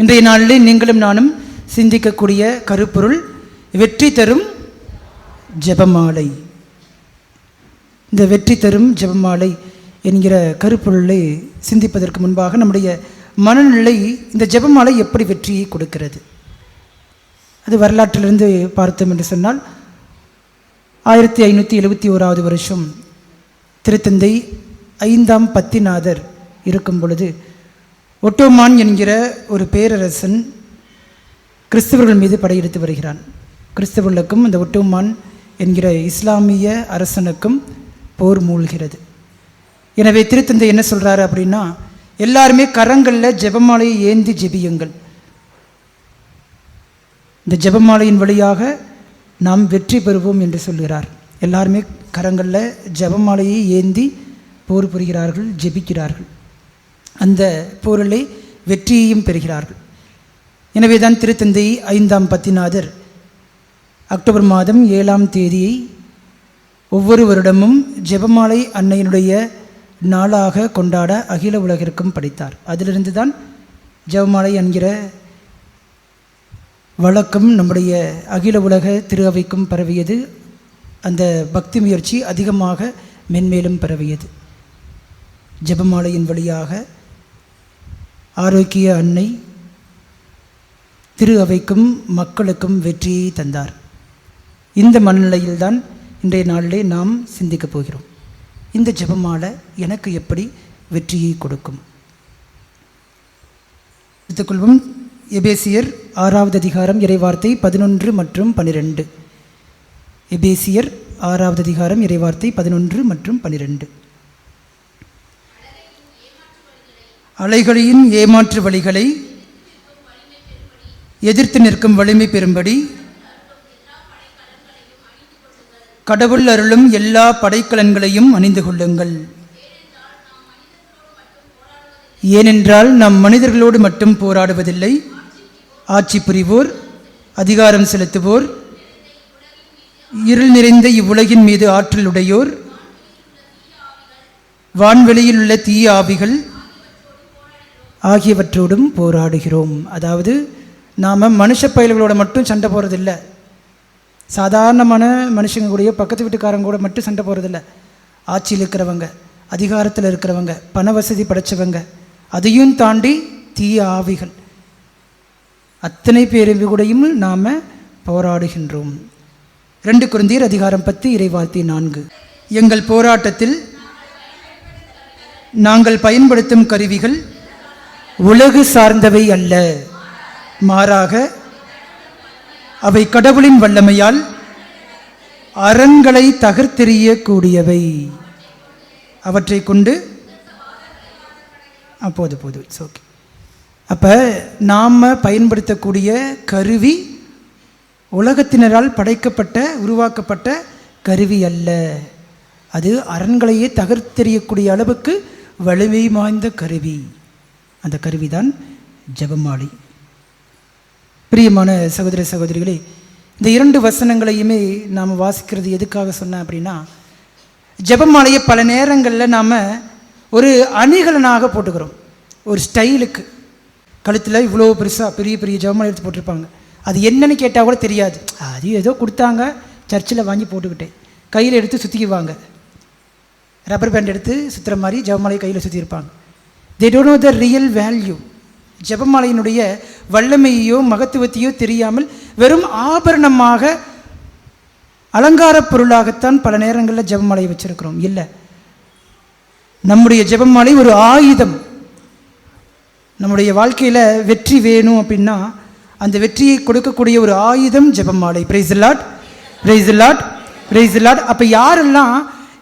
இன்றைய நாளில் நீங்களும் நானும் சிந்திக்கக்கூடிய கருப்பொருள் வெற்றி தரும் ஜெபமாலை. இந்த வெற்றி தரும் ஜெபமாலை என்கிற கருப்பொருளை சிந்திப்பதற்கு முன்பாக நம்முடைய மனநிலை இந்த ஜெபமாலை எப்படி வெற்றியை கொடுக்கிறது? அது வரலாற்றிலிருந்து பார்த்தோம் என்று சொன்னால் ஆயிரத்தி ஐநூற்றி எழுபத்தி ஓராவது வருஷம் திருத்தந்தை ஐந்தாம் பத்திநாதர் இருக்கும் பொழுது ஒட்டோமான் என்கிற ஒரு பேரரசன் கிறிஸ்தவர்கள் மீது படையெடுத்து வருகிறான். கிறிஸ்தவர்களுக்கும் இந்த ஒட்டோமான் என்கிற இஸ்லாமிய அரசனுக்கும் போர் மூழ்கிறது. எனவே திருத்தந்தை என்ன சொல்கிறாரு அப்படின்னா எல்லாருமே கரங்களில் ஜெபமாலையை ஏந்தி ஜெபியுங்கள். இந்த ஜெபமாலையின் வழியாக நாம் வெற்றி பெறுவோம் என்று சொல்கிறார். எல்லாருமே கரங்களில் ஜெபமாலையை ஏந்தி போர் புரிகிறார்கள் ஜெபிக்கிறார்கள். அந்த போரிலே வெற்றியையும் பெறுகிறார்கள். எனவே தான் திருத்தந்தை ஐந்தாம் பத்திநாதர் அக்டோபர் மாதம் ஏழாம் தேதியை ஒவ்வொரு வருடமும் ஜெபமாலை அன்னையினுடைய நாளாக கொண்டாட அகில உலகிற்கும் படித்தார். அதிலிருந்து தான் ஜெபமாலை என்கிற வழக்கம் நம்முடைய அகில உலக திரு அவைக்கும் பரவியது. அந்த பக்தி முயற்சி அதிகமாக மென்மேலும் பரவியது. ஜெபமாலையின் வழியாக ஆரோக்கிய அன்னை திரு அவைக்கும் மக்களுக்கும் வெற்றியை தந்தார். இந்த மனநிலையில்தான் இன்றைய நாளிலே நாம் சிந்திக்கப் போகிறோம். இந்த ஜெபமாலை எனக்கு எப்படி வெற்றியை கொடுக்கும்? எடுத்துக்கொள்வோம். எபேசியர் ஆறாவது அதிகாரம் இறைவார்த்தை பதினொன்று மற்றும் பனிரெண்டு. எபேசியர் ஆறாவது அதிகாரம் இறைவார்த்தை பதினொன்று மற்றும் பனிரெண்டு. அலைகளின் ஏமாற்று வழிகளை எதிர்த்து நிற்கும் வலிமை பெறும்படி கடவுள் அருளும் எல்லா படைக்கலன்களையும் அணிந்து கொள்ளுங்கள். ஏனென்றால் நாம் மனிதர்களோடு மட்டும் போராடுவதில்லை. ஆட்சி புரிவோர் அதிகாரம் செலுத்துவோர் இருள் நிறைந்த இவ்வுலகின் மீது ஆற்றலுடையோர் வான்வெளியில் உள்ள தீய ஆவிகள் ஆகியவற்றோடும் போராடுகிறோம். அதாவது நாம் மனுஷ பயல்களோட மட்டும் சண்டை போகிறதில்ல சாதாரணமான மனுஷங்க கூடயோ பக்கத்து வீட்டுக்காரங்க கூட மட்டும் சண்டை போகிறதில்ல ஆட்சியில் இருக்கிறவங்க அதிகாரத்தில் இருக்கிறவங்க பண வசதி படைச்சவங்க அதையும் தாண்டி தீய ஆவிகள். அத்தனை பேரும் கூடையும் நாம் போராடுகின்றோம். ரெண்டு குருந்தீர் அதிகாரம் பத்து இறைவாழ்த்தி நான்கு. எங்கள் போராட்டத்தில் நாங்கள் பயன்படுத்தும் கருவிகள் உலகு சார்ந்தவை அல்ல. மாறாக அவை கடவுளின் வல்லமையால் அறங்களை தகர்த்தெறியக்கூடியவை. அவற்றை கொண்டு அப்போது போது போது இட்ஸ் ஓகே அப்போ நாம் பயன்படுத்தக்கூடிய கருவி உலகத்தினரால் படைக்கப்பட்ட உருவாக்கப்பட்ட கருவி அல்ல. அது அரண்களையே தகர்த்தெறியக்கூடிய அளவுக்கு வலிமை வாய்ந்த கருவி. அந்த கருவிதான் ஜபமாலை. பிரியமான சகோதர சகோதரிகளே இந்த இரண்டு வசனங்களையுமே நாம் வாசிக்கிறது எதுக்காக சொன்னேன் அப்படின்னா ஜபமாலையை பல நேரங்களில் நாம் ஒரு அணிகலனாக போட்டுக்கிறோம். ஒரு ஸ்டைலுக்கு. கழுத்தில் இவ்வளோ பெருசாக பெரிய பெரிய ஜபமாலை எடுத்து போட்டிருப்பாங்க. அது என்னன்னு கேட்டால் கூட தெரியாது. அது ஏதோ கொடுத்தாங்க சர்ச்சில் வாங்கி போட்டுக்கிட்டேன். கையில் எடுத்து சுற்றிக்குவாங்க ரப்பர் பேண்ட் எடுத்து சுற்றுற மாதிரி ஜபமாலையை கையில் சுற்றியிருப்பாங்க they don't know the real value ஜபமாலையினுடைய வல்லமையோ மகத்துவத்தையோ தெரியாமல் வெறும் ஆபரணமாக அலங்காரப் பொருளாகத்தான் பல நேரங்களில் ஜெபமாலையை வச்சிருக்கிறோம். இல்லை. நம்முடைய ஜபமாலை ஒரு ஆயுதம். நம்முடைய வாழ்க்கையில் வெற்றி வேணும் அப்படின்னா அந்த வெற்றியை கொடுக்கக்கூடிய ஒரு ஆயுதம் ஜபமாலை. Praise lord praise lord praise lord அப்போ யாரெல்லாம்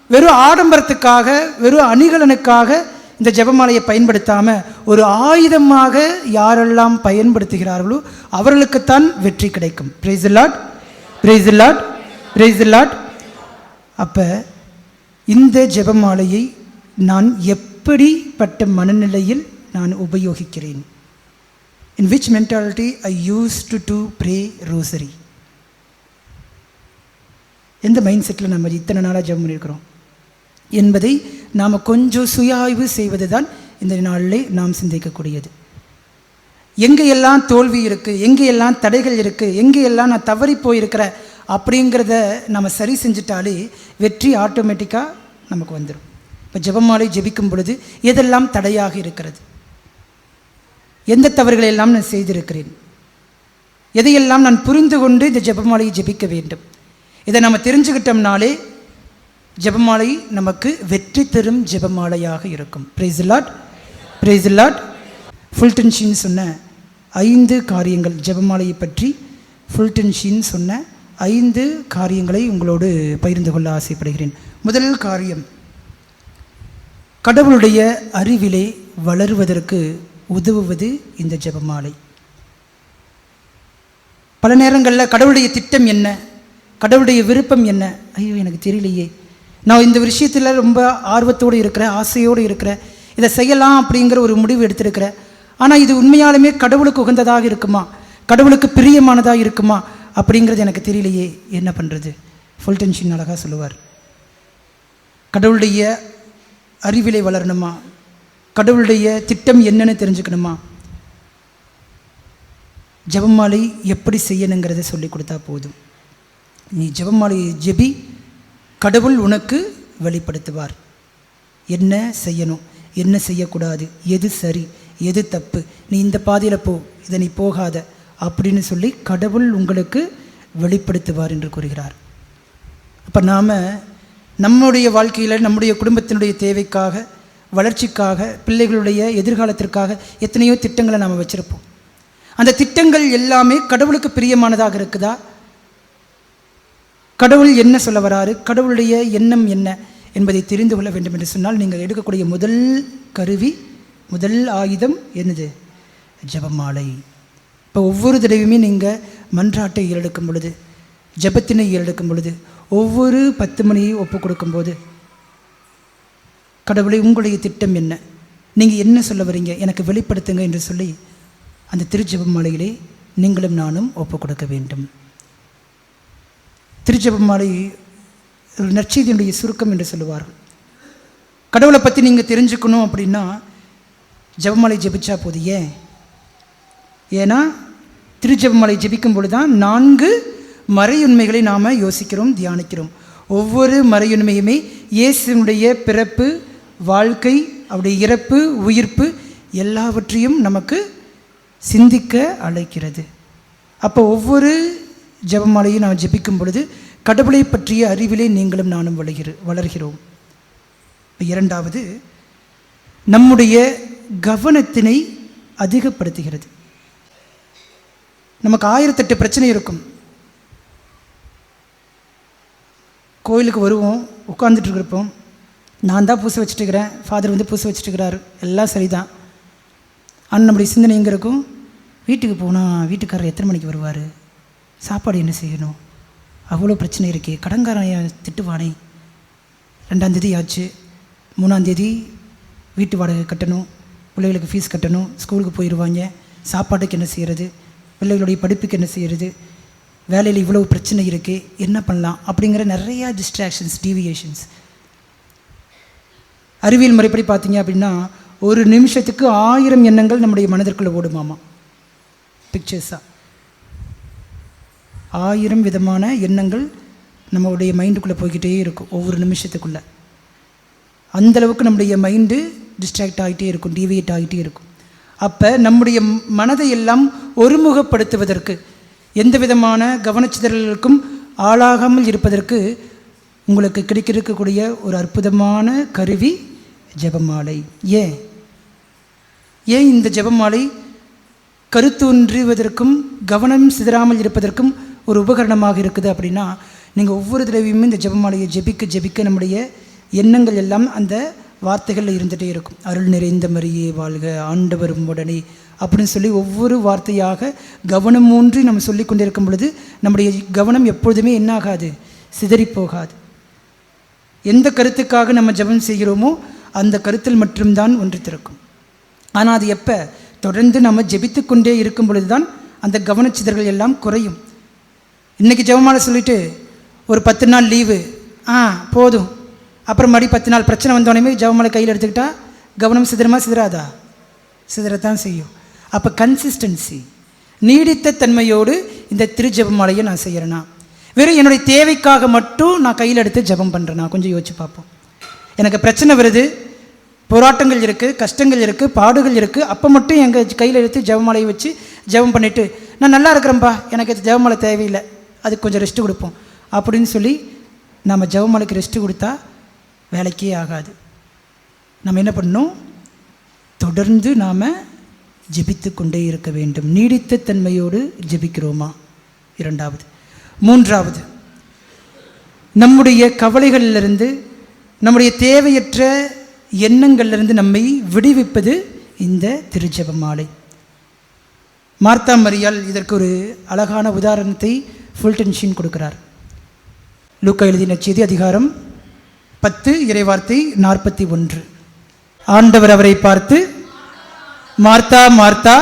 வெறும் ஆடம்பரத்துக்காக வெறும் அணிகலனுக்காக இந்த ஜபமாலையை பயன்படுத்தாமல் ஒரு ஆயுதமாக யாரெல்லாம் பயன்படுத்துகிறார்களோ அவர்களுக்குத்தான் வெற்றி கிடைக்கும். Praise lord praise lord praise lord அப்போ இந்த ஜபமாலையை நான் எப்படிப்பட்ட மனநிலையில் நான் உபயோகிக்கிறேன்? In which mentality I use to to pray rosary எந்த மைண்ட் செட்டில் நம்ம இத்தனை நாளாக ஜெபம் பண்ணியிருக்கிறோம்? என்பதை நாம் கொஞ்சம் சுய ஆய்வு செய்வது தான் இந்த நாளிலே நாம் சிந்திக்கக்கூடியது. எங்கேயெல்லாம் தோல்வி இருக்குது எங்கேயெல்லாம் தடைகள் இருக்குது எங்கேயெல்லாம் நான் தவறி போயிருக்கிறேன் அப்படிங்கிறத நம்ம சரி செஞ்சிட்டாலே வெற்றி ஆட்டோமேட்டிக்காக நமக்கு வந்துடும் இப்போ ஜெபமாலை ஜெபிக்கும் பொழுது எதெல்லாம் தடையாக இருக்கிறது? எந்த தவறுகளை எல்லாம் நான் செய்திருக்கிறேன்? எதையெல்லாம் நான் புரிந்து கொண்டு இந்த ஜெபமாலையை ஜெபிக்க வேண்டும்? இதை நம்ம தெரிஞ்சுக்கிட்டோம்னாலே ஜெபமாலை நமக்கு வெற்றி தரும் ஜெபமாலையாக இருக்கும். Praise lord praise lord Fulton Sheen சொன்ன ஐந்து காரியங்கள் ஜெபமாலையை பற்றி ஃபுல்டன் ஷீன் சொன்ன ஐந்து காரியங்களை உங்களோடு பகிர்ந்து கொள்ள ஆசைப்படுகிறேன். முதல் காரியம் கடவுளுடைய அறிவிலே வளருவதற்கு உதவுவது இந்த ஜெபமாலை. பல நேரங்களில் கடவுளுடைய திட்டம் என்ன? கடவுளுடைய விருப்பம் என்ன? ஐயோ எனக்கு தெரியலையே. நான் இந்த விஷயத்தில் ரொம்ப ஆர்வத்தோடு இருக்கிறேன் ஆசையோடு இருக்கிறேன். இதை செய்யலாம் அப்படிங்கிற ஒரு முடிவு எடுத்திருக்கிறேன். ஆனால் இது உண்மையாலுமே கடவுளுக்கு உகந்ததாக இருக்குமா? கடவுளுக்கு பிரியமானதாக இருக்குமா? அப்படிங்கிறது எனக்கு தெரியலையே. என்ன பண்ணுறது ஃபுல் டென்ஷன் அழகாக சொல்லுவார். கடவுளுடைய அறிவிலை வளரணுமா? கடவுளுடைய திட்டம் என்னன்னு தெரிஞ்சுக்கணுமா? ஜபமாலை எப்படி செய்யணுங்கிறத சொல்லி கொடுத்தா போதும். நீ ஜபமாலையை ஜெபி கடவுள் உனக்கு வெளிப்படுத்துவார். என்ன செய்யணும்? என்ன செய்யக்கூடாது? எது சரி? எது தப்பு? நீ இந்த பாதையில் போ. இதை நீ போகாத. அப்படின்னு சொல்லி கடவுள் உங்களுக்கு வெளிப்படுத்துவார் என்று கூறுகிறார். அப்போ நாம் நம்முடைய வாழ்க்கையில் நம்முடைய குடும்பத்தினுடைய தேவைக்காக வளர்ச்சிக்காக பிள்ளைகளுடைய எதிர்காலத்திற்காக எத்தனையோ திட்டங்களை நாம் வச்சுருப்போம். அந்த திட்டங்கள் எல்லாமே கடவுளுக்கு பிரியமானதாக இருக்குதா? கடவுள் என்ன சொல்ல வராரு? கடவுளுடைய எண்ணம் என்ன என்பதை தெரிந்து கொள்ள வேண்டும் என்று சொன்னால் நீங்கள் எடுக்கக்கூடிய முதல் கருவி முதல் ஆயுதம் என்னது? ஜபமாலை. இப்போ ஒவ்வொரு தடவையுமே நீங்கள் மன்றாட்டை ஏறெடுக்கும் பொழுது ஜெபத்தினை ஏறெடுக்கும் பொழுது ஒவ்வொரு பத்து மணியை ஒப்பு கொடுக்கும்போது கடவுளை உங்களுடைய திட்டம் என்ன? நீங்கள் என்ன சொல்ல வரீங்க? எனக்கு வெளிப்படுத்துங்க என்று சொல்லி அந்த திருஜெபமாலையிலே நீங்களும் நானும் ஒப்பு கொடுக்க வேண்டும். திருஜெபமாலை நற்செய்தியினுடைய சுருக்கம் என்று சொல்லுவார்கள். கடவுளை பற்றி நீங்கள் தெரிஞ்சுக்கணும் அப்படின்னா ஜெபமாலை ஜெபிச்சா போது ஏன்? ஏன்னா திருச்செபமலை ஜெபிக்கும் பொழுது தான் நான்கு மறையுண்மைகளை நாம் யோசிக்கிறோம் தியானிக்கிறோம். ஒவ்வொரு மறையுண்மையுமே இயேசுனுடைய பிறப்பு வாழ்க்கை அவருடைய இறப்பு உயிர்ப்பு எல்லாவற்றையும் நமக்கு சிந்திக்க அழைக்கிறது. அப்போ ஒவ்வொரு ஜெபமாலையும் நாம் ஜபிக்கும் பொழுது கடவுளை பற்றிய அறிவிலே நீங்களும் நானும் வளர்கிற வளர்கிறோம். இரண்டாவது நம்முடைய கவனத்தினை அதிகப்படுத்துகிறது. நமக்கு ஆயிரத்தெட்டு பிரச்சனை இருக்கும். கோயிலுக்கு வருவோம் உட்காந்துட்டு இருப்போம் நான் தான் பூசை வச்சுட்டு இருக்கிறேன் ஃபாதர் வந்து பூசை வச்சுட்டு இருக்கிறாரு எல்லாம் சரிதான். ஆனால் நம்முடைய சிந்தனை எங்கே இருக்கும்? வீட்டுக்கு போனால் வீட்டுக்காரர் எத்தனை மணிக்கு வருவார்? சாப்பாடு என்ன செய்யணும்? அவ்வளோ பிரச்சனை இருக்குது கடன்காரன் ஏன் திட்டுவானே? ரெண்டாந்தேதி ஆச்சு. மூணாந்தேதி வீட்டு வாடகை கட்டணும். பிள்ளைகளுக்கு ஃபீஸ் கட்டணும். ஸ்கூலுக்கு போயிடுவாங்க சாப்பாட்டுக்கு என்ன செய்கிறது பிள்ளைகளுடைய படிப்புக்கு என்ன செய்கிறது வேலையில் இவ்வளோ பிரச்சனை இருக்குது என்ன பண்ணலாம்? அப்படிங்கிற நிறையா டிஸ்ட்ராக்ஷன்ஸ் டிவியேஷன்ஸ் அறிவியல் முறைப்படி பார்த்தீங்க அப்படின்னா ஒரு நிமிஷத்துக்கு ஆயிரம் எண்ணங்கள் நம்முடைய மனதிற்குள்ளே ஓடுமாமா பிக்சர்ஸாக ஆயிரம் விதமான எண்ணங்கள் நம்மளுடைய மைண்டுக்குள்ளே போய்கிட்டே இருக்கும் ஒவ்வொரு நிமிஷத்துக்குள்ளே. அந்தளவுக்கு நம்முடைய மைண்டு டிஸ்ட்ராக்ட் ஆகிட்டே இருக்கும் டிவியேட் ஆகிட்டே இருக்கும். அப்போ நம்முடைய மனதை எல்லாம் ஒருமுகப்படுத்துவதற்கு எந்த விதமான கவனச்சிதறல்களுக்கும் ஆளாகாமல் இருப்பதற்கு உங்களுக்கு கிடைக்கிருக்கக்கூடிய ஒரு அற்புதமான கருவி ஜபமாலை. ஏன்? ஏன் இந்த ஜெபமாலை கருத்தொன்றுவதற்கும் கவனம் சிதறாமல் இருப்பதற்கும் ஒரு உபகரணமாக இருக்குது அப்படின்னா நீங்கள் ஒவ்வொரு தடவையுமே இந்த ஜெபமாலையை ஜெபிக்க ஜெபிக்க நம்முடைய எண்ணங்கள் எல்லாம் அந்த வார்த்தைகளில் இருந்துகிட்டே இருக்கும். அருள் நிறைந்த மரியே வாழ்க ஆண்டவரும் உடனே அப்படின்னு சொல்லி ஒவ்வொரு வார்த்தையாக கவனம் ஊன்றி நம்ம சொல்லி கொண்டிருக்கும் பொழுது நம்முடைய கவனம் எப்பொழுதுமே என்னாகாது சிதறி போகாது. எந்த கருத்துக்காக நம்ம ஜெபம் செய்கிறோமோ அந்த கருத்தில் மட்டும்தான் ஒன்று திறக்கும். ஆனால் அது எப்போ? தொடர்ந்து நம்ம ஜெபித்து கொண்டே இருக்கும் பொழுது தான் அந்த கவனச்சிதறல் எல்லாம் குறையும். இன்றைக்கி ஜெபமாலை சொல்லிவிட்டு ஒரு பத்து நாள் லீவு ஆ போதும். அப்புறம் மறுபடி பத்து நாள் பிரச்சனை வந்தோடனே ஜெபமாலை கையில் எடுத்துக்கிட்டால் கவனம் சிதறமா சிதறாதா? சிதறத்தான் செய்யும். அப்போ கன்சிஸ்டன்சி நீடித்த தன்மையோடு இந்த திரு ஜெபமாலையை நான் செய்கிறேன்னா வெறும் என்னுடைய தேவைக்காக மட்டும் நான் கையில் எடுத்து ஜெபம் பண்ணுறேன்னா கொஞ்சம் யோசிச்சு பார்ப்போம். எனக்கு பிரச்சனை வருது போராட்டங்கள் இருக்குது கஷ்டங்கள் இருக்குது பாடுகள் இருக்குது அப்போ மட்டும் எங்கள் கையில் எடுத்து ஜெபமாலையை வச்சு ஜெபம் பண்ணிவிட்டு நான் நல்லா இருக்கிறேன்ப்பா எனக்கு இது ஜெபமாலை தேவையில்லை. அதுக்கு கொஞ்சம் ரெஸ்ட்டு கொடுப்போம். அப்படின்னு சொல்லி நம்ம ஜவமலைக்கு ரெஸ்ட்டு கொடுத்தா வேலைக்கே ஆகாது. நம்ம என்ன பண்ணணும்? தொடர்ந்து நாம் ஜெபித்து கொண்டே இருக்க வேண்டும். நீடித்த தன்மையோடு ஜெபிக்கிறோமா? இரண்டாவது. மூன்றாவது. நம்முடைய கவலைகளிலிருந்து நம்முடைய தேவையற்ற எண்ணங்களிலிருந்து நம்மை விடுவிப்பது இந்த திருஜெப மாலை. மார்த்தா மரியால் இதற்கு ஒரு அழகான உதாரணத்தை ஃபுல்டென்ஷின் கொடுக்குறார். லூக்கா எழுதின செய்தி அதிகாரம் பத்து இறைவார்த்தை நாற்பத்தி ஒன்று. ஆண்டவர் அவரை பார்த்து மார்த்தா மார்த்தா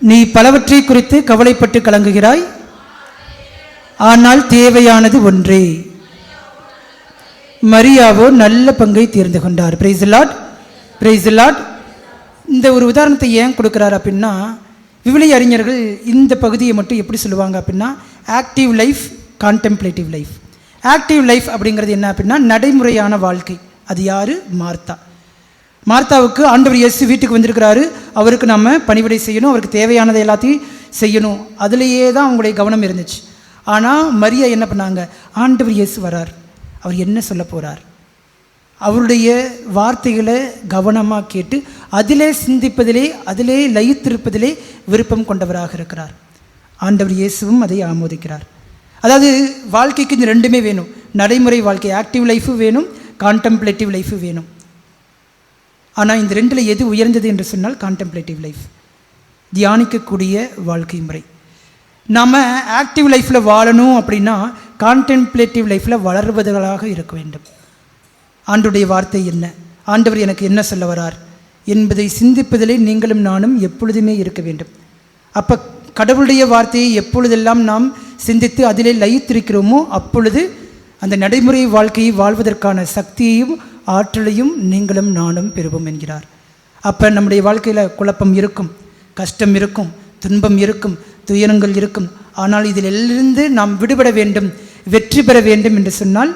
நீ பலவற்றை குறித்து கவலைப்பட்டு கலங்குகிறாய். ஆனால் தேவையானது ஒன்றே. மரியாவோ நல்ல பங்கை தேர்ந்து கொண்டார். பிரைஸ் லாட் பிரைஸ் லாட் இந்த ஒரு உதாரணத்தை ஏன் கொடுக்குறாரு அப்படின்னா விவிலிய அறிஞர்கள் இந்த பகுதியை மட்டும் எப்படி சொல்லுவாங்க அப்படின்னா active life contemplative life active life அப்படிங்கிறது என்ன அப்படின்னா நடைமுறையான வாழ்க்கை. அது யார்? மார்த்தா. மார்த்தாவுக்கு ஆண்டவர் இயேசு வீட்டுக்கு வந்திருக்கிறாரு. அவருக்கு நம்ம பணிவிடை செய்யணும். அவருக்கு தேவையானதை எல்லாத்தையும் செய்யணும். அதுலேயே தான் அவங்களுடைய கவனம் இருந்துச்சு. ஆனால் மரியா என்ன பண்ணாங்க? ஆண்டவர் இயேசு வரார். அவர் என்ன சொல்ல போகிறார் அவருடைய வார்த்தைகளை கவனமாக கேட்டு அதிலே சிந்திப்பதிலே அதிலே லயித்திருப்பதிலே விருப்பம் கொண்டவராக இருக்கிறார். ஆண்டவர் இயேசுவும் அதை ஆமோதிக்கிறார். அதாவது வாழ்க்கைக்கு இந்த ரெண்டுமே வேணும். நடைமுறை வாழ்க்கை ஆக்டிவ் லைஃபும் வேணும் கான்டெம்ப்ளேட்டிவ் லைஃபும் வேணும். ஆனால் இந்த ரெண்டில் எது உயர்ந்தது என்று சொன்னால் கான்டெம்ப்ளேட்டிவ் லைஃப் தியானிக்கக்கூடிய வாழ்க்கை முறை. நாம் ஆக்டிவ் லைஃப்பில் வாழணும் அப்படின்னா கான்டெம்ப்ளேட்டிவ் லைஃப்பில் வளர்வதாக இருக்க வேண்டும். ஆண்டுடைய வார்த்தை என்ன? ஆண்டவர் எனக்கு என்ன சொல்ல வரார்? என்பதை சிந்திப்பதிலே நீங்களும் நானும் எப்பொழுதுமே இருக்க வேண்டும். அப்போ கடவுளுடைய வார்த்தையை எப்பொழுதெல்லாம் நாம் சிந்தித்து அதிலே லயித்திருக்கிறோமோ அப்பொழுது அந்த நடைமுறை வாழ்க்கையை வாழ்வதற்கான சக்தியையும் ஆற்றலையும் நீங்களும் நானும் பெறுவோம் என்கிறார். அப்போ நம்முடைய வாழ்க்கையில் குழப்பம் இருக்கும் கஷ்டம் இருக்கும் துன்பம் இருக்கும் துயரங்கள் இருக்கும். ஆனால் இதிலிருந்து நாம் விடுபட வேண்டும் வெற்றி பெற வேண்டும் என்று சொன்னால்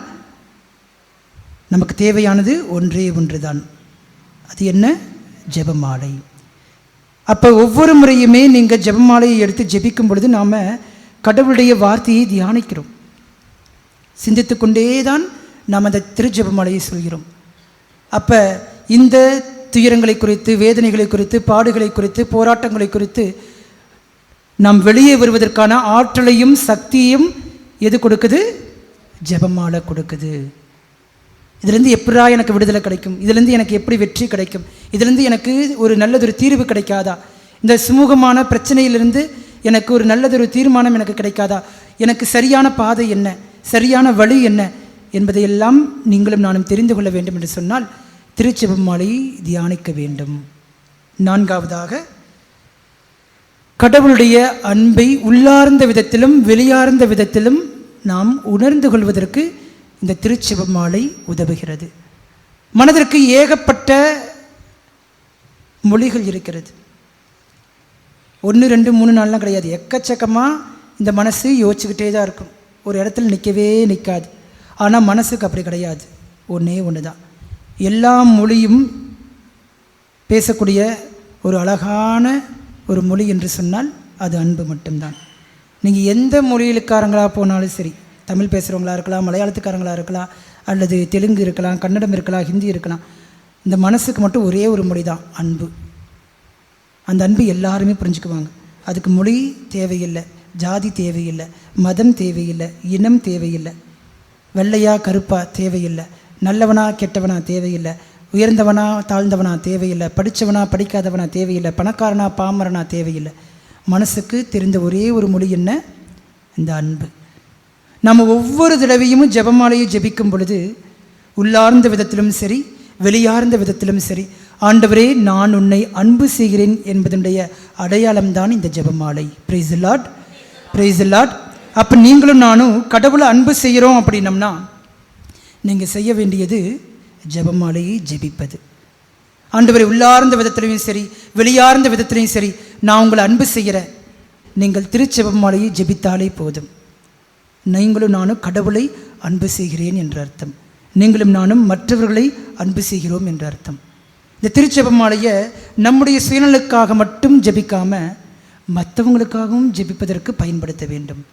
நமக்கு தேவையானது ஒன்றே ஒன்றுதான். அது என்ன? ஜெபமாலை. அப்போ ஒவ்வொரு முறையுமே நீங்கள் ஜெபமாலையை எடுத்து ஜெபிக்கும் பொழுது நாம் கடவுளுடைய வார்த்தையை தியானிக்கிறோம். சிந்தித்து கொண்டே தான் நாம் அந்த திருஜெபமாலையை சொல்கிறோம். அப்போ இந்த துயரங்களை குறித்து வேதனைகளை குறித்து பாடுகளை குறித்து போராட்டங்களை குறித்து நாம் வெளியே வருவதற்கான ஆற்றலையும் சக்தியையும் எது கொடுக்குது? ஜெபமாலை கொடுக்குது. இதுலேருந்து எப்படா எனக்கு விடுதலை கிடைக்கும்? இதுலேருந்து எனக்கு எப்படி வெற்றி கிடைக்கும்? இதுலேருந்து எனக்கு ஒரு நல்லதொரு தீர்வு கிடைக்காதா? இந்த சுமூகமான பிரச்சனையிலிருந்து எனக்கு ஒரு நல்லதொரு தீர்மானம் எனக்கு கிடைக்காதா? எனக்கு சரியான பாதை என்ன? சரியான வழி என்ன? என்பதையெல்லாம் நீங்களும் நானும் தெரிந்து கொள்ள வேண்டும் என்று சொன்னால் திருச்செபமாலையை தியானிக்க வேண்டும். நான்காவதாக கடவுளுடைய அன்பை உள்ளார்ந்த விதத்திலும் வெளியார்ந்த விதத்திலும் நாம் உணர்ந்து கொள்வதற்கு இந்த திருச்சிவமாலை உதவுகிறது. மனதிற்கு ஏகப்பட்ட மொழிகள் இருக்கிறது. ஒன்று ரெண்டு மூணு நாள்லாம் கிடையாது. எக்கச்சக்கமாக இந்த மனசு யோசிச்சுக்கிட்டே தான் இருக்கும். ஒரு இடத்துல நிற்கவே நிற்காது ஆனால் மனசுக்கு அப்படி கிடையாது. ஒன்றே ஒன்று தான் எல்லா மொழியும் பேசக்கூடிய ஒரு அழகான ஒரு மொழி என்று சொன்னால் அது அன்பு மட்டும்தான். நீங்கள் எந்த மொழியிலுக்காரங்களாக போனாலும் சரி தமிழ் பேசுகிறவங்களா இருக்கலாம் மலையாளத்துக்காரங்களா இருக்கலாம் அல்லது தெலுங்கு இருக்கலாம் கன்னடம் இருக்கலாம் ஹிந்தி இருக்கலாம். இந்த மனசுக்கு மட்டும் ஒரே ஒரு மொழி தான் அன்பு. அந்த அன்பு எல்லாருமே புரிஞ்சுக்குவாங்க. அதுக்கு மொழி தேவையில்லை ஜாதி தேவையில்லை மதம் தேவையில்லை இனம் தேவையில்லை வெள்ளையா கருப்பா தேவையில்லை நல்லவனா கெட்டவனா தேவையில்லை உயர்ந்தவனா தாழ்ந்தவனா தேவையில்லை படித்தவனா படிக்காதவனா தேவையில்லை பணக்காரனா பாமரனா தேவையில்லை. மனசுக்கு தெரிந்த ஒரே ஒரு மொழி என்ன? இந்த அன்பு. நம்ம ஒவ்வொரு தடவையும் ஜபமாலையை ஜபிக்கும் பொழுது உள்ளார்ந்த விதத்திலும் சரி வெளியார்ந்த விதத்திலும் சரி ஆண்டவரே நான் உன்னை அன்பு செய்கிறேன் என்பதனுடைய அடையாளம்தான் இந்த ஜபமாலை. பிரைஸ் லாட் பிரைஸ் லாட் அப்போ நீங்களும் நானும் கடவுளை அன்பு செய்கிறோம் அப்படின்னம்னா நீங்கள் செய்ய வேண்டியது ஜபமாலையை ஜெபிப்பது. ஆண்டவரை உள்ளார்ந்த விதத்திலையும் சரி வெளியார்ந்த விதத்திலையும் சரி நான் உங்களை அன்பு செய்கிறேன். நீங்கள் திருச்செபமாலையை ஜெபித்தாலே போதும். நீங்களும் நானும் கடவுளை அன்பு செய்கிறேன் என்ற அர்த்தம். நீங்களும் நானும் மற்றவர்களை அன்பு செய்கிறோம் என்ற அர்த்தம். இந்த திருச்செபமாலையை நம்முடைய சுயநலுக்காக மட்டும் ஜெபிக்காம மற்றவங்களுக்காகவும் ஜெபிப்பதற்கு பயன்படுத்த வேண்டும்.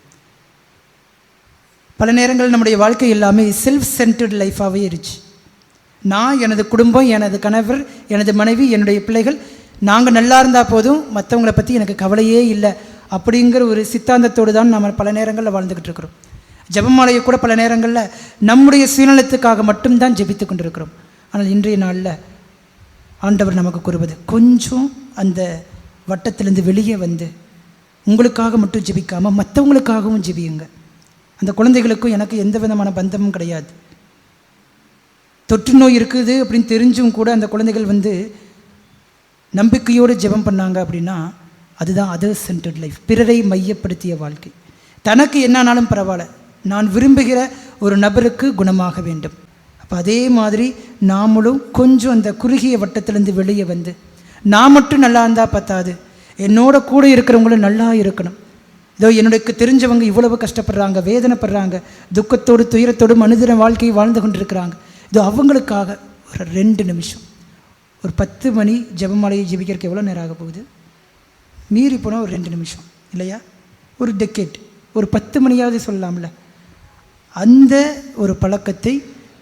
பல நேரங்கள் நம்முடைய வாழ்க்கை எல்லாமே செல்ஃப் சென்டர்ட் லைஃபாகவே இருச்சு. நான் எனது குடும்பம் எனது கணவர் எனது மனைவி என்னுடைய பிள்ளைகள் நாங்கள் நல்லா இருந்தால் போதும் மற்றவங்கள பற்றி எனக்கு கவலையே இல்லை. அப்படிங்கிற ஒரு சித்தாந்தத்தோடு தான் நம்ம பல நேரங்களில் வாழ்ந்துக்கிட்டு இருக்கிறோம். ஜபமாலையை கூட பல நேரங்களில் நம்முடைய சுயநலத்துக்காக மட்டும்தான் ஜெபித்து கொண்டிருக்கிறோம். ஆனால் இன்றைய நாளில் ஆண்டவர் நமக்கு கூறுவது கொஞ்சம் அந்த வட்டத்திலேருந்து வெளியே வந்து உங்களுக்காக மட்டும் ஜெபிக்காமல் மற்றவங்களுக்காகவும் ஜெபியுங்க. அந்த குழந்தைகளுக்கும் எனக்கு எந்த விதமான பந்தமும் கிடையாது. தொற்று நோய் இருக்குது அப்படின்னு தெரிஞ்சும் கூட அந்த குழந்தைகள் வந்து நம்பிக்கையோடு ஜெபம் பண்ணாங்க அப்படின்னா அதுதான் அதர் சென்டர்ட் லைஃப் பிறரை மையப்படுத்திய வாழ்க்கை. தனக்கு என்னானாலும் பரவாயில்ல. நான் விரும்புகிற ஒரு நபருக்கு குணமாக வேண்டும். அப்போ அதே மாதிரி நாமளும் கொஞ்சம் அந்த குறுகிய வட்டத்திலேருந்து வெளியே வந்து நான் மட்டும் நல்லா இருந்தால் பத்தாது. என்னோட கூட இருக்கிறவங்களும் நல்லா இருக்கணும். இதோ என்னுடைய தெரிஞ்சவங்க இவ்வளவு கஷ்டப்படுறாங்க வேதனைப்படுறாங்க துக்கத்தோடு துயரத்தோடு மனிதன வாழ்க்கையை வாழ்ந்து கொண்டிருக்கிறாங்க. இதோ அவங்களுக்காக ஒரு ரெண்டு நிமிஷம். ஒரு பத்து மணி ஜெபமாலையை ஜெபிக்கிறதுக்கு எவ்வளோ நேரம் ஆக போகுது? மீறி போனால் ஒரு ரெண்டு நிமிஷம் இல்லையா? ஒரு டெக்கெட் ஒரு பத்து மணியாவது சொல்லலாம்ல. அந்த ஒரு பழக்கத்தை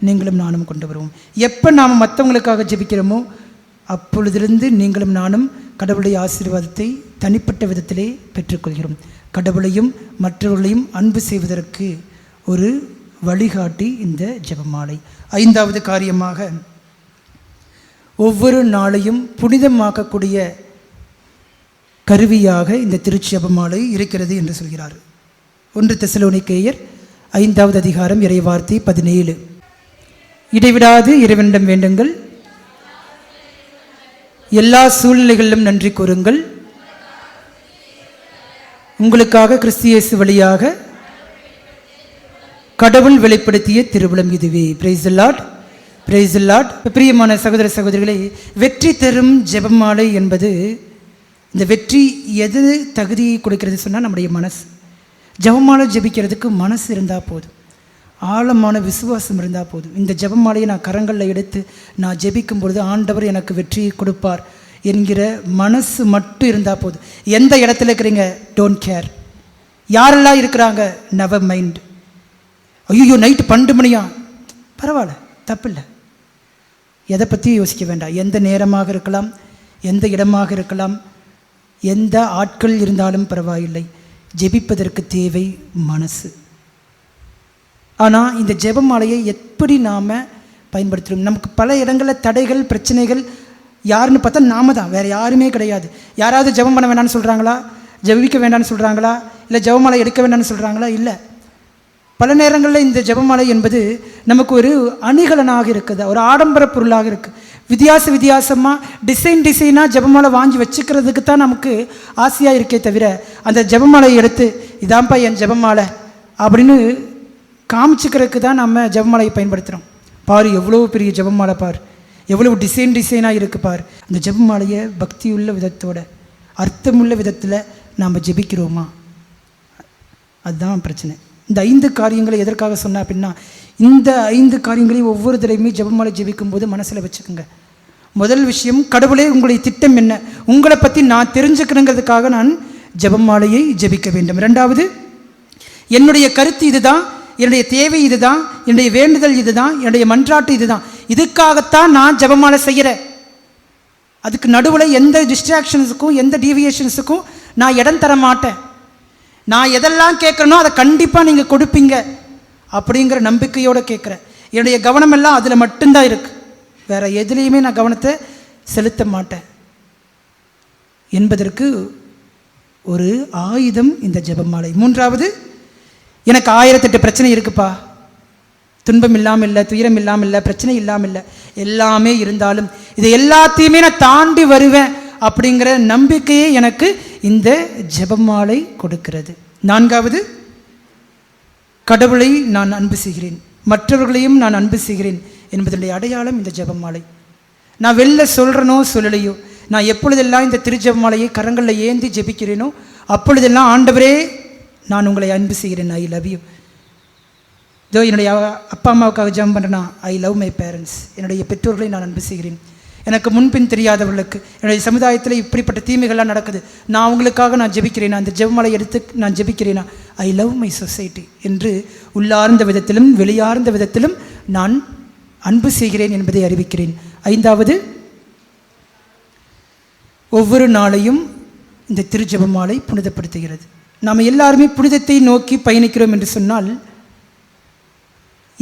நீங்களும் நானும் கொண்டு வருவோம். எப்போ நாம் மற்றவங்களுக்காக ஜெபிக்கிறோமோ அப்பொழுதிலிருந்து நீங்களும் நானும் கடவுளுடைய ஆசீர்வாதத்தை தனிப்பட்ட விதத்திலே பெற்றுக்கொள்கிறோம். கடவுளையும் மற்றவர்களையும் அன்பு செய்வதற்கு ஒரு வழிகாட்டி இந்த ஜெபமாலை. ஐந்தாவது காரியமாக ஒவ்வொரு நாளையும் புனிதமாக்கக்கூடிய கருவியாக இந்த திருச்செபமாலை இருக்கிறது என்று சொல்கிறார். ஒன்று தெசலோனிக்கேயர் ஐந்தாவது அதிகாரம் இறைவார்த்தை பதினேழு. இடைவிடாது இறைவனிடம் வேண்டுங்கள். எல்லா சூழ்நிலைகளிலும் நன்றி கூறுங்கள். உங்களுக்காக கிறிஸ்தியேசு வழியாக கடவுள் வெளிப்படுத்திய திருவிழம் இதுவே. பிரைஸ் லாட் பிரைஸ் லாட் பிரியமான சகோதர சகோதரிகளை வெற்றி தரும் ஜெபமாலை என்பது இந்த வெற்றி எது தகுதியை கொடுக்கிறது சொன்னால் நம்முடைய மனசு. ஜபமாலை ஜெபிக்கிறதுக்கு மனசு இருந்தால் போதும். ஆழமான விசுவாசம் இருந்தால் போதும். இந்த ஜெபமாலையை நான் கரங்களில் எடுத்து நான் ஜெபிக்கும் பொழுது ஆண்டவர் எனக்கு வெற்றியை கொடுப்பார் என்கிற மனசு மட்டும் இருந்தால் போதும். எந்த இடத்துல இருக்கிறீங்க? டோன்ட் கேர் யாரெல்லாம் இருக்கிறாங்க? நெவர் மைண்ட் ஐயோ நைட்டு பன்னெண்டு மணியா? பரவாயில்ல தப்பில்லை. எதை பற்றி யோசிக்க வேண்டாம். எந்த நேரமாக இருக்கலாம்? எந்த இடமாக இருக்கலாம்? எந்த ஆட்கள் இருந்தாலும் பரவாயில்லை. ஜெபிப்பதற்கு தேவை மனசு. ஆனால் இந்த ஜெபமாலையை எப்படி நாம் பயன்படுத்துகிறோம் நமக்கு பல இடங்களில் தடைகள் பிரச்சனைகள் யாருன்னு பார்த்தா நாம தான். வேறு யாருமே கிடையாது. யாராவது ஜெபம் பண்ண வேண்டாம்னு சொல்கிறாங்களா ஜெபிக்க வேண்டாம்னு சொல்கிறாங்களா இல்லை ஜெபமாலை எடுக்க வேண்டாம்னு சொல்கிறாங்களா இல்லை. பல நேரங்களில் இந்த ஜெபமாலை என்பது நமக்கு ஒரு அணிகலனாக இருக்குது. ஒரு ஆடம்பர பொருளாக இருக்குது வித்தியாச வித்தியாசமாக டிசைன் டிசைனாக ஜெபமாலை வாங்கி வச்சுக்கிறதுக்கு தான் நமக்கு ஆசையாக இருக்கே தவிர அந்த ஜபமாலை எடுத்து இதான்ப்பா என் ஜபமாலை அப்படின்னு காமிச்சுக்கிறதுக்கு தான் நம்ம ஜெபமாலையை பயன்படுத்துகிறோம் பாரு எவ்வளோ பெரிய ஜபமாலை பார். எவ்வளவு டிசைன் டிசைனாக இருக்குது பார். அந்த ஜபமாலையை பக்தியுள்ள விதத்தோட அர்த்தமுள்ள விதத்தில் நாம் ஜெபிக்கிறோமா? அதுதான் பிரச்சனை. இந்த ஐந்து காரியங்களை எதற்காக சொன்னேன் அப்படின்னா இந்த ஐந்து காரியங்களையும் ஒவ்வொரு தடவையுமே ஜெபமாலை ஜெபிக்கும் போது மனசில் வச்சுக்கோங்க. முதல் விஷயம் கடவுளே உங்களுடைய திட்டம் என்ன? உங்களை பற்றி நான் தெரிஞ்சுக்கணுங்கிறதுக்காக நான் ஜெபமாலையை ஜெபிக்க வேண்டும். ரெண்டாவது என்னுடைய கருத்து இதுதான் என்னுடைய தேவை இதுதான் என்னுடைய வேண்டுதல் இதுதான் என்னுடைய மன்றாட்டு இதுதான். இதுக்காகத்தான் நான் ஜெபமாலை செய்கிறேன் அதுக்கு நடுவில் எந்த டிஸ்ட்ராக்ஷன்ஸுக்கும் எந்த டீவியேஷன்ஸுக்கும் நான் இடம் தர மாட்டேன் நான் எதெல்லாம் கேட்குறனோ அதை கண்டிப்பாக நீங்கள் கொடுப்பீங்க அப்படிங்கிற நம்பிக்கையோடு கேட்குறேன். என்னுடைய கவனம் எல்லாம் அதில் மட்டும்தான் இருக்குது வேறு எதுலேயுமே நான் கவனத்தை செலுத்த மாட்டேன். என்பதற்கு ஒரு ஆயுதம் இந்த ஜெபமாலை. மூன்றாவது எனக்கு ஆயிரத்தெட்டு பிரச்சனை இருக்குப்பா. துன்பம் இல்லாமல் இல்லை துயரம் இல்லாமல் இல்லை பிரச்சனை இல்லாமல் இல்லை எல்லாமே இருந்தாலும் இதை எல்லாத்தையுமே நான் தாண்டி வருவேன் அப்படிங்கிற நம்பிக்கையே எனக்கு இந்த ஜெபமாலை கொடுக்கிறது. நான்காவது கடவுளை நான் அன்பு செய்கிறேன். மற்றவர்களையும் நான் அன்பு செய்கிறேன் என்பதனுடைய அடையாளம் இந்த ஜெபமாலை. நான் வெளில சொல்கிறனோ சொல்லலையோ நான் எப்பொழுதெல்லாம் இந்த திருஜெபமாலையை கரங்களில் ஏந்தி ஜெபிக்கிறேனோ அப்பொழுதெல்லாம் ஆண்டவரே நான் உங்களை அன்பு செய்கிறேன். ஐ லவ் யூ இதோ என்னுடைய அப்பா அம்மாவுக்காக ஜெபம் பண்ணுறேன்னா ஐ லவ் மை பேரண்ட்ஸ் என்னுடைய பெற்றோர்களை நான் அன்பு செய்கிறேன். எனக்கு முன்பின் தெரியாதவர்களுக்கு என்னுடைய சமுதாயத்தில் இப்படிப்பட்ட தீமைகள்லாம் நடக்குது. நான் அவங்களுக்காக நான் ஜெபிக்கிறேனா? அந்த ஜெபமலை எடுத்து நான் ஜெபிக்கிறேனா? ஐ லவ் மை சொசைட்டி என்று உள்ளார்ந்த விதத்திலும் வெளியார்ந்த விதத்திலும் நான் அன்பு செய்கிறேன் என்பதை அறிவிக்கிறேன். ஐந்தாவது ஒவ்வொரு நாளையும் இந்த திருஜெபமாலை புனிதப்படுத்துகிறது. நாம் எல்லாருமே புனிதத்தை நோக்கி பயணிக்கிறோம் என்று சொன்னால்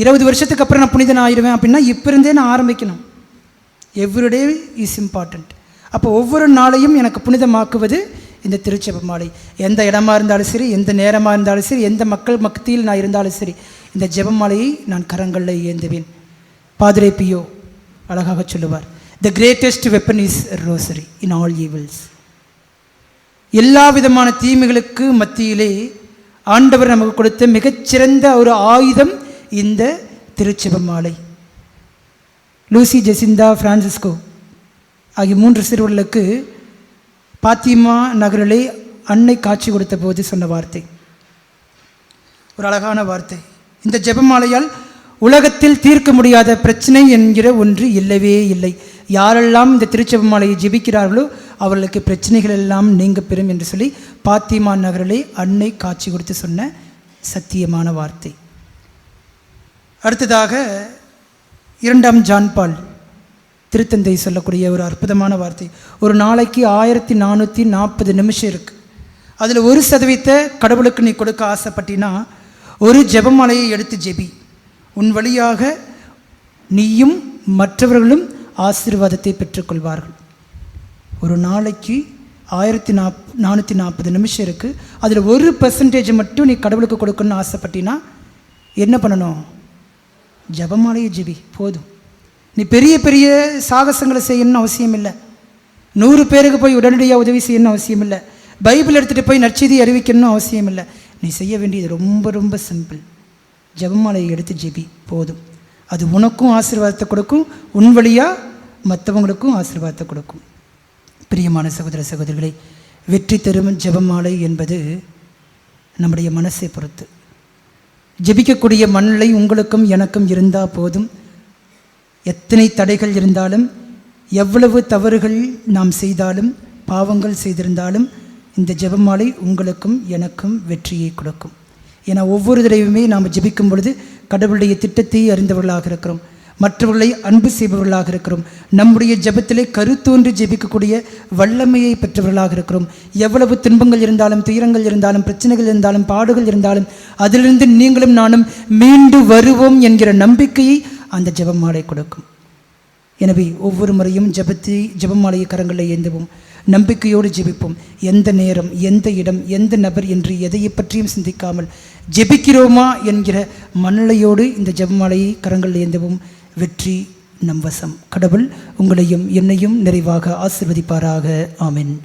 இருபது வருஷத்துக்கு அப்புறம் நான் புனிதன் ஆயிடுவேன் அப்படின்னா இப்போ இருந்தே நான் ஆரம்பிக்கணும். எவ்ரிடே இஸ் இம்பார்ட்டண்ட் அப்போ ஒவ்வொரு நாளையும் எனக்கு புனிதமாக்குவது இந்த திருச்செப மாலை. எந்த இடமா இருந்தாலும் சரி எந்த நேரமாக இருந்தாலும் சரி எந்த மக்கள் மக்தியில் நான் இருந்தாலும் சரி இந்த ஜெபமாலையை நான் கரங்களில் ஏந்துவேன். பாதிரே பியோ அழகாக சொல்லுவார். The greatest weapon is rosary in all evils எல்லா விதமான தீமைகளுக்கு மத்தியிலே ஆண்டவர் நமக்கு கொடுத்த மிகச்சிறந்த ஒரு ஆயுதம் இந்த திருச்செப மாலை. லூசி ஜெசிந்தா பிரான்சிஸ்கோ ஆகிய மூன்று சிறுவர்களுக்கு பாத்திமா நகரிலே அன்னை காட்சி கொடுத்த போது சொன்ன வார்த்தை. ஒரு அழகான வார்த்தை. இந்த ஜெபமாலையால் உலகத்தில் தீர்க்க முடியாத பிரச்சனை என்கிற ஒன்று இல்லவே இல்லை. யாரெல்லாம் இந்த திருச்செபமாலையை ஜெபிக்கிறார்களோ அவர்களுக்கு பிரச்சனைகள் எல்லாம் நீங்க பெறும் என்று சொல்லி பாத்திமா நகரிலே அன்னை காட்சி கொடுத்து சொன்ன சத்தியமான வார்த்தை. அடுத்ததாக இரண்டாம் ஜான் பால் திருத்தந்தை சொல்லக்கூடிய ஒரு அற்புதமான வார்த்தை. ஒரு நாளைக்கு ஆயிரத்தி நானூற்றி நாற்பது நிமிஷம் இருக்குது அதில் ஒரு சதவீதத்தை கடவுளுக்கு நீ கொடுக்க ஆசைப்பட்டினா ஒரு ஜெபமலையை எடுத்து ஜெபி. உன் வழியாக நீயும் மற்றவர்களும் ஆசீர்வாதத்தை பெற்றுக்கொள்வார்கள். ஒரு நாளைக்கு ஆயிரத்தி நாப் நானூற்றி நாற்பது நிமிஷம் இருக்குது அதில் ஒரு பர்சன்டேஜ் மட்டும் நீ கடவுளுக்கு கொடுக்கணும்னு ஆசைப்பட்டினா என்ன பண்ணணும்? ஜபமாலையை ஜெபி போதும். நீ பெரிய பெரிய சாகசங்களை செய்யணும்னு அவசியம் இல்லை நூறு பேருக்கு போய் உடனடியாக உதவி செய்யணும்னு அவசியம் இல்லை பைபிள் எடுத்துகிட்டு போய் நற்செய்தி அறிவிக்கணும்னு அவசியம் இல்லை நீ செய்ய வேண்டியது ரொம்ப ரொம்ப சிம்பிள். ஜெபமாலையை எடுத்து ஜெபி போதும். அது உனக்கும் ஆசீர்வாதத்தை கொடுக்கும். உன் வழியாக மற்றவங்களுக்கும் ஆசீர்வாதத்தை கொடுக்கும். பிரியமான சகோதர சகோதரிகளை வெற்றி தரும் ஜெபமாலை என்பது நம்முடைய மனசை பொறுத்து. ஜெபிக்கக்கூடிய மண்ணிலை உங்களுக்கும் எனக்கும் இருந்தால் போதும். எத்தனை தடைகள் இருந்தாலும் எவ்வளவு தவறுகள் நாம் செய்தாலும் பாவங்கள் செய்திருந்தாலும் இந்த ஜெபமாலை உங்களுக்கும் எனக்கும் வெற்றியை கொடுக்கும். ஏன்னா ஒவ்வொரு தடவையுமே நாம் ஜெபிக்கும் பொழுது கடவுளுடைய திட்டத்தை அறிந்தவர்களாக இருக்கிறோம். மற்றவர்களை அன்பு செய்பவர்களாக இருக்கிறோம். நம்முடைய ஜபத்திலே கருத்தோன்று ஜெபிக்கக்கூடிய வல்லமையை பெற்றவர்களாக இருக்கிறோம். எவ்வளவு துன்பங்கள் இருந்தாலும் துயரங்கள் இருந்தாலும் பிரச்சனைகள் இருந்தாலும் பாடுகள் இருந்தாலும் அதிலிருந்து நீங்களும் நானும் மீண்டு வருவோம் என்கிற நம்பிக்கையை அந்த ஜபமாலை கொடுக்கும். எனவே ஒவ்வொரு முறையும் ஜபத்தை ஜபமாலையை கரங்களில் ஏந்துவோம். நம்பிக்கையோடு ஜெபிப்போம். எந்த நேரம் எந்த இடம் எந்த நபர் என்று எதையை பற்றியும் சிந்திக்காமல் ஜெபிக்கிறோமா என்கிற மனநிலையோடு இந்த ஜெபமாலையை கரங்களில் ஏந்துவோம். வெற்றி நம் வசம். கடவுள் உங்களையும் என்னையும் நிறைவாக ஆசிர்வதிப்பாராக. ஆமின்.